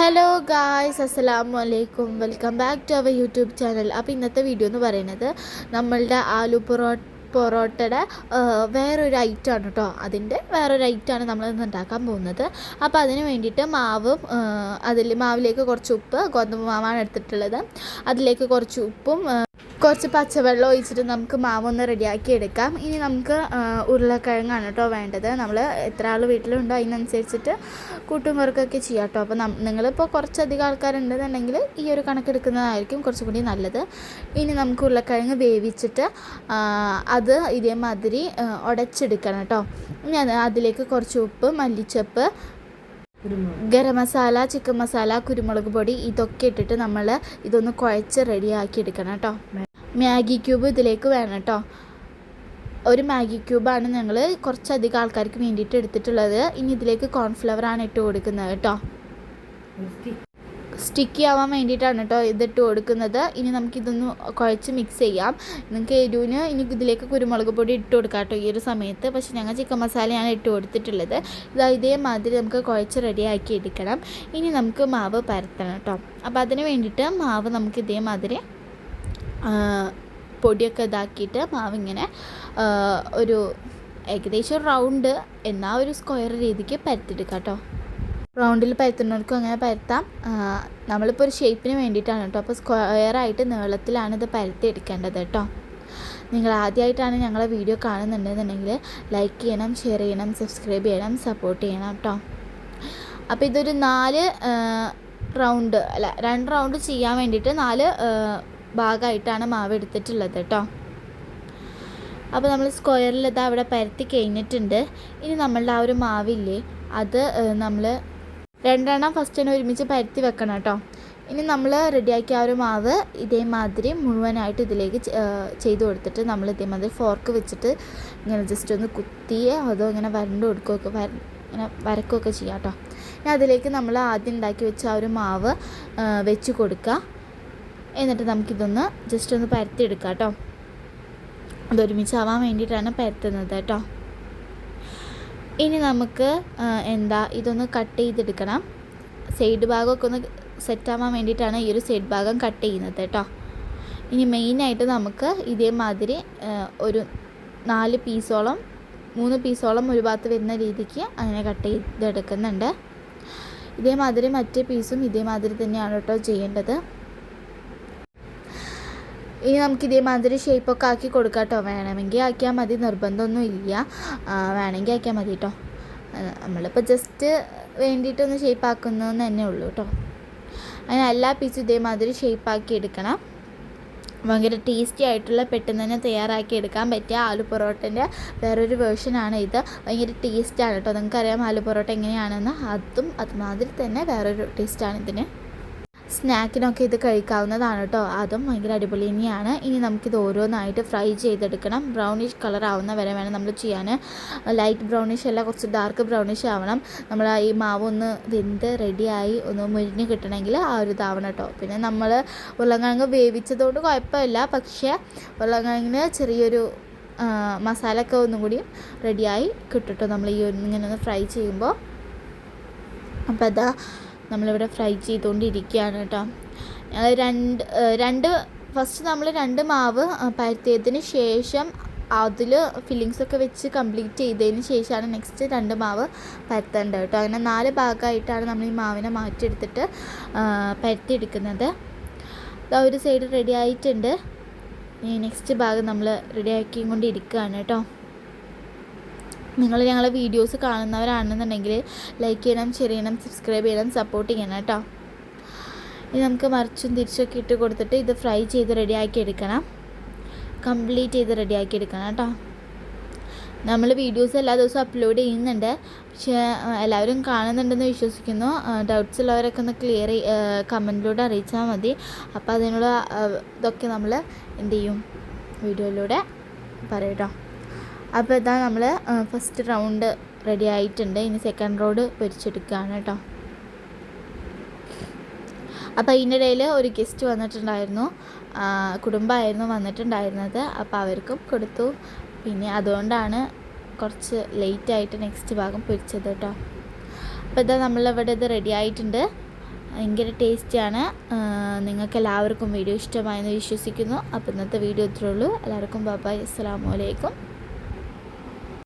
Hello guys അസ്സലാമു അലൈക്കും welcome back to our YouTube channel അപ്പോൾ ഇന്നത്തെ വീഡിയോ എന്ന് പറയുന്നത് നമ്മളുടെ ആലു പൊറോട്ട പൊറോട്ടയുടെ വേറൊരു ഐറ്റമാണ് കേട്ടോ അതിന്റെ വേറൊരു ഐറ്റമാണ് നമ്മൾ ഇന്ന് ഉണ്ടാക്കാൻ പോകുന്നത്. അപ്പോൾ അതിന് വേണ്ടിയിട്ട് മാവ് അതിൽ മാവിലേക്ക് കുറച്ച് ഉപ്പ് ഗോതമ്പ് മാവാണ് എടുത്തിട്ടുള്ളത്. അതിലേക്ക് കുറച്ച് ഉപ്പും കുറച്ച് പച്ചവെള്ളം ഒഴിച്ചിട്ട് നമുക്ക് മാവൊന്ന് റെഡിയാക്കി എടുക്കാം. ഇനി നമുക്ക് ഉരുളക്കിഴങ്ങാണ് കേട്ടോ വേണ്ടത്. നമ്മൾ എത്ര ആൾ വീട്ടിലുണ്ടോ അതിനനുസരിച്ചിട്ട് കൂട്ടും കുറക്കൊക്കെ ചെയ്യാം കേട്ടോ അപ്പോൾ നിങ്ങളിപ്പോൾ കുറച്ചധികം ആൾക്കാരുണ്ടെന്നുണ്ടെങ്കിൽ ഈ ഒരു കണക്കെടുക്കുന്നതായിരിക്കും കുറച്ചും കൂടി നല്ലത്. ഇനി നമുക്ക് ഉരുളക്കിഴങ്ങ് വേവിച്ചിട്ട് അത് ഇതേമാതിരി ഉടച്ചെടുക്കണം കേട്ടോ ഞാൻ അത് അതിലേക്ക് കുറച്ച് ഉപ്പ് മല്ലിച്ചപ്പ് ഗരം മസാല ചിക്കൻ മസാല കുരുമുളക് പൊടി ഇതൊക്കെ ഇട്ടിട്ട് നമ്മൾ ഇതൊന്ന് കുഴച്ച് റെഡിയാക്കി എടുക്കണം കേട്ടോ മാഗി ക്യൂബ് ഇതിലേക്ക് വേണം കേട്ടോ. ഒരു മാഗി ക്യൂബാണ് ഞങ്ങൾ കുറച്ചധികം ആൾക്കാർക്ക് വേണ്ടിയിട്ട് എടുത്തിട്ടുള്ളത്. ഇനി ഇതിലേക്ക് കോൺഫ്ലവറാണ് ഇട്ട് കൊടുക്കുന്നത് കേട്ടോ. സ്റ്റിക്കി ആവാൻ വേണ്ടിയിട്ടാണ് കേട്ടോ ഇതിട്ട് കൊടുക്കുന്നത്. ഇനി നമുക്കിതൊന്ന് കുഴച്ച് മിക്സ് ചെയ്യാം. നിങ്ങൾക്ക് എരിവിന് ഇനി ഇതിലേക്ക് കുരുമുളക് പൊടി ഇട്ട് കൊടുക്കാം കേട്ടോ ഈ ഒരു സമയത്ത്. പക്ഷേ ഞങ്ങൾ ചിക്കൻ മസാലയാണ് ഇട്ട് കൊടുത്തിട്ടുള്ളത്. ഇതാ ഇതേമാതിരി നമുക്ക് കുഴച്ച് റെഡിയാക്കി എടുക്കണം. ഇനി നമുക്ക് മാവ് പരത്തണം കേട്ടോ. അപ്പോൾ അതിന് വേണ്ടിയിട്ട് മാവ് നമുക്ക് ഇതേമാതിരി പൊടിയൊക്കെ ഇതാക്കിയിട്ട് മാവിങ്ങനെ ഒരു ഏകദേശം റൗണ്ട് എന്നാൽ ഒരു സ്ക്വയർ രീതിക്ക് പരത്തിയെടുക്കുക കേട്ടോ. റൗണ്ടിൽ പരത്തുന്നവർക്കും അങ്ങനെ പരത്താം. നമ്മളിപ്പോൾ ഒരു ഷേപ്പിന് വേണ്ടിയിട്ടാണ് കേട്ടോ. അപ്പോൾ സ്ക്വയറായിട്ട് നീളത്തിലാണ് ഇത് പരത്തി എടുക്കേണ്ടത് കേട്ടോ. നിങ്ങൾ ആദ്യമായിട്ടാണ് ഞങ്ങളെ വീഡിയോ കാണുന്നുണ്ടെന്നുണ്ടെങ്കിൽ ലൈക്ക് ചെയ്യണം ഷെയർ ചെയ്യണം സബ്സ്ക്രൈബ് ചെയ്യണം സപ്പോർട്ട് ചെയ്യണം കേട്ടോ. അപ്പോൾ ഇതൊരു നാല് റൗണ്ട് അല്ല രണ്ട് റൗണ്ട് ചെയ്യാൻ വേണ്ടിയിട്ട് നാല് ഭാഗമായിട്ടാണ് മാവ് എടുത്തിട്ടുള്ളത് കേട്ടോ. അപ്പോൾ നമ്മൾ സ്ക്വയറിൽ ഇത് അവിടെ പരത്തി കഴിഞ്ഞിട്ടുണ്ട്. ഇനി നമ്മളുടെ ആ ഒരു മാവില്ലേ അത് നമ്മൾ രണ്ടെണ്ണം ഫസ്റ്റ് തന്നെ ഒരുമിച്ച് പരത്തി വെക്കണം കേട്ടോ. ഇനി നമ്മൾ റെഡിയാക്കിയ ആ ഒരു മാവ് ഇതേമാതിരി മുഴുവനായിട്ട് ഇതിലേക്ക് ചെയ്ത് കൊടുത്തിട്ട് നമ്മൾ ഇതേമാതിരി ഫോർക്ക് വെച്ചിട്ട് ഇങ്ങനെ ജസ്റ്റ് ഒന്ന് കുത്തിയേ അതോ ഇങ്ങനെ വരണ്ട് കൊടുക്കുകയൊക്കെ വര ഇങ്ങനെ വരക്കുകയൊക്കെ ചെയ്യാം കേട്ടോ. ഇനി അതിലേക്ക് നമ്മൾ ആദ്യം ഉണ്ടാക്കി വെച്ച ആ ഒരു മാവ് വെച്ച് കൊടുക്കുക. എന്നിട്ട് നമുക്കിതൊന്ന് ജസ്റ്റ് ഒന്ന് പരത്തി എടുക്കാം കേട്ടോ അതൊരുമിച്ചാവാൻ വേണ്ടിയിട്ടാണ് പരത്തുന്നത് കേട്ടോ ഇനി നമുക്ക് എന്താ ഇതൊന്ന് കട്ട് ചെയ്തെടുക്കണം. സൈഡ് ഭാഗമൊക്കെ ഒന്ന് സെറ്റാവാൻ വേണ്ടിയിട്ടാണ് ഈ ഒരു സൈഡ് ഭാഗം കട്ട് ചെയ്യുന്നത് കേട്ടോ ഇനി മെയിനായിട്ട് നമുക്ക് ഇതേമാതിരി ഒരു നാല് പീസോളം മൂന്ന് പീസോളം ഒരു ഭാഗത്ത് വരുന്ന രീതിക്ക് അങ്ങനെ കട്ട് ചെയ്തെടുക്കുന്നുണ്ട്. ഇതേമാതിരി മറ്റേ പീസും ഇതേമാതിരി തന്നെയാണ് കേട്ടോ ചെയ്യേണ്ടത്. ഇനി നമുക്ക് ഇതേമാതിരി ഷേപ്പൊക്കെ ആക്കി കൊടുക്കാം കേട്ടോ വേണമെങ്കിൽ ആക്കിയാൽ മതി. നിർബന്ധമൊന്നും ഇല്ല. വേണമെങ്കിൽ ആക്കിയാൽ മതി കേട്ടോ നമ്മളിപ്പോൾ ജസ്റ്റ് വേണ്ടിയിട്ടൊന്ന് ഷേപ്പ് ആക്കുന്നതെന്ന് തന്നെ ഉള്ളൂ കേട്ടോ അങ്ങനെ എല്ലാ പീസും ഇതേമാതിരി ഷേപ്പാക്കി എടുക്കണം. ഭയങ്കര ടേസ്റ്റി ആയിട്ടുള്ള പെട്ടെന്ന് തന്നെ തയ്യാറാക്കി എടുക്കാൻ പറ്റിയ ആലു പൊറോട്ടന്റെ വേറൊരു വേർഷനാണ് ഇത്. ഭയങ്കര ടേസ്റ്റാണ് കേട്ടോ നിങ്ങൾക്കറിയാം ആലു പൊറോട്ട എങ്ങനെയാണെന്ന്. അതും അതുമാതിരി തന്നെ വേറൊരു ടേസ്റ്റാണ് ഇതിന്. സ്നാക്കിനൊക്കെ ഇത് കഴിക്കാവുന്നതാണ് കേട്ടോ. അതും ഭയങ്കര അടിപൊളി തന്നെയാണ് ഇനി നമുക്കിത് ഓരോന്നായിട്ട് ഫ്രൈ ചെയ്തെടുക്കണം. ബ്രൗണിഷ് കളർ ആവുന്ന വരെ വേണം നമ്മൾ ചെയ്യാൻ ലൈറ്റ് ബ്രൗണിഷ് അല്ല കുറച്ച് ഡാർക്ക് ബ്രൗണിഷ് ആവണം. നമ്മൾ ഈ മാവ് ഒന്ന് വെന്ത് റെഡിയായി ഒന്ന് മുരിഞ്ഞ് കിട്ടണമെങ്കിൽ ആ ഒരു ഇതാവണം കേട്ടോ. പിന്നെ നമ്മൾ ഉരുളക്കിഴങ്ങ് വേവിച്ചതുകൊണ്ട് കുഴപ്പമില്ല. പക്ഷേ ഉരുളക്കിഴങ്ങിന് ചെറിയൊരു മസാലയൊക്കെ ഒന്നും കൂടി റെഡിയായി കിട്ടും നമ്മൾ ഈ ഇങ്ങനെ ഒന്ന് ഫ്രൈ ചെയ്യുമ്പോൾ. അപ്പോൾ അതാ നമ്മളിവിടെ ഫ്രൈ ചെയ്തുകൊണ്ടിരിക്കുകയാണ് കേട്ടോ. രണ്ട് രണ്ട് ഫസ്റ്റ് നമ്മൾ രണ്ട് മാവ് പരത്തിയതിന് ശേഷം അതിൽ ഫില്ലിങ്സ് ഒക്കെ വെച്ച് കംപ്ലീറ്റ് ചെയ്തതിന് ശേഷമാണ് നെക്സ്റ്റ് രണ്ട് മാവ് പരത്തേണ്ടത് കേട്ടോ. അങ്ങനെ നാല് ഭാഗമായിട്ടാണ് നമ്മൾ ഈ മാവിനെ മാറ്റിയെടുത്തിട്ട് പരത്തിയെടുക്കുന്നത്. ഒരു സൈഡ് റെഡി ആയിട്ടുണ്ട്. നെക്സ്റ്റ് ഭാഗം നമ്മൾ റെഡിയാക്കി കൊണ്ടിരിക്കുകയാണ് കേട്ടോ. നിങ്ങൾ ഞങ്ങളെ വീഡിയോസ് കാണുന്നവരാണെന്നുണ്ടെങ്കിൽ ലൈക്ക് ചെയ്യണം ചെയ്യണം സബ്സ്ക്രൈബ് ചെയ്യണം സപ്പോർട്ട് ചെയ്യണം കേട്ടോ. ഇനി നമുക്ക് മറിച്ചും തിരിച്ചൊക്കെ ഇട്ട് കൊടുത്തിട്ട് ഇത് ഫ്രൈ ചെയ്ത് റെഡിയാക്കി എടുക്കണം. കംപ്ലീറ്റ് ചെയ്ത് റെഡിയാക്കി എടുക്കണം കേട്ടോ. നമ്മൾ വീഡിയോസ് എല്ലാ ദിവസവും അപ്ലോഡ് ചെയ്യുന്നുണ്ട്. പക്ഷേ എല്ലാവരും കാണുന്നുണ്ടെന്ന് വിശ്വസിക്കുന്നു. ഡൗട്ട്സ് ഉള്ളവരൊക്കെ ഒന്ന് ക്ലിയർ കമന്റിലൂടെ അറിയിച്ചാൽ മതി. അപ്പോൾ അതിനുള്ള ഇതൊക്കെ നമ്മൾ എന്ത് ചെയ്യും? വീഡിയോയിലൂടെ പറയട്ടോ. അപ്പോൾ ഇതാ നമ്മൾ ഫസ്റ്റ് റൗണ്ട് റെഡി ആയിട്ടുണ്ട്. ഇനി സെക്കൻഡ് റൗണ്ട് പൊരിച്ചെടുക്കുകയാണ് കേട്ടോ അപ്പോൾ അതിന്റെ ഇടയിൽ ഒരു ഗസ്റ്റ് വന്നിട്ടുണ്ടായിരുന്നു. കുടുംബമായിരുന്നു വന്നിട്ടുണ്ടായിരുന്നത്. അപ്പോൾ അവർക്കും കൊടുത്തു. പിന്നെ അതുകൊണ്ടാണ് കുറച്ച് ലേറ്റ് ആയിട്ട് നെക്സ്റ്റ് ഭാഗം പൊരിച്ചത് കേട്ടോ അപ്പോൾ ഇതാ നമ്മളിവിടെ ഇത് റെഡി ആയിട്ടുണ്ട്. ഭയങ്കര ടേസ്റ്റിയാണ് നിങ്ങൾക്ക് എല്ലാവർക്കും വീഡിയോ ഇഷ്ടമായെന്ന് വിശ്വസിക്കുന്നു. അപ്പോൾ ഇന്നത്തെ വീഡിയോ ഇത്രേ ഉള്ളൂ. എല്ലാവർക്കും ബാബായ് അസ്സാം വലൈക്കും